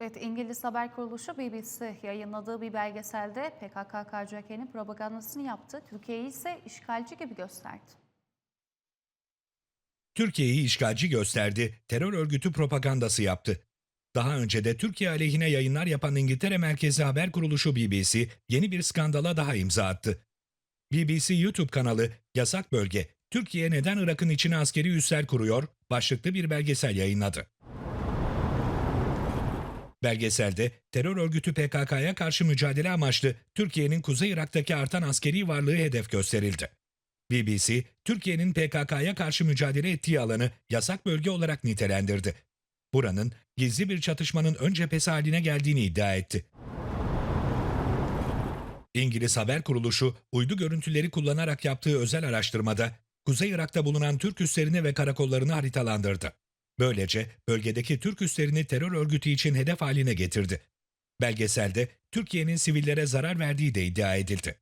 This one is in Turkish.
Evet, İngiliz haber kuruluşu BBC yayınladığı bir belgeselde PKK-KCK'nin propagandasını yaptı. Türkiye'yi ise işgalci gibi gösterdi. Türkiye'yi işgalci gösterdi, terör örgütü propagandası yaptı. Daha önce de Türkiye aleyhine yayınlar yapan İngiltere merkezi haber kuruluşu BBC yeni bir skandala daha imza attı. BBC YouTube kanalı Yasak Bölge, Türkiye neden Irak'ın içine askeri üsler kuruyor başlıklı bir belgesel yayınladı. Belgeselde terör örgütü PKK'ya karşı mücadele amaçlı Türkiye'nin Kuzey Irak'taki artan askeri varlığı hedef gösterildi. BBC, Türkiye'nin PKK'ya karşı mücadele ettiği alanı yasak bölge olarak nitelendirdi. Buranın gizli bir çatışmanın ön cephesi haline geldiğini iddia etti. İngiliz haber kuruluşu uydu görüntüleri kullanarak yaptığı özel araştırmada Kuzey Irak'ta bulunan Türk üslerini ve karakollarını haritalandırdı. Böylece bölgedeki Türk üslerini terör örgütü için hedef haline getirdi. Belgeselde Türkiye'nin sivillere zarar verdiği de iddia edildi.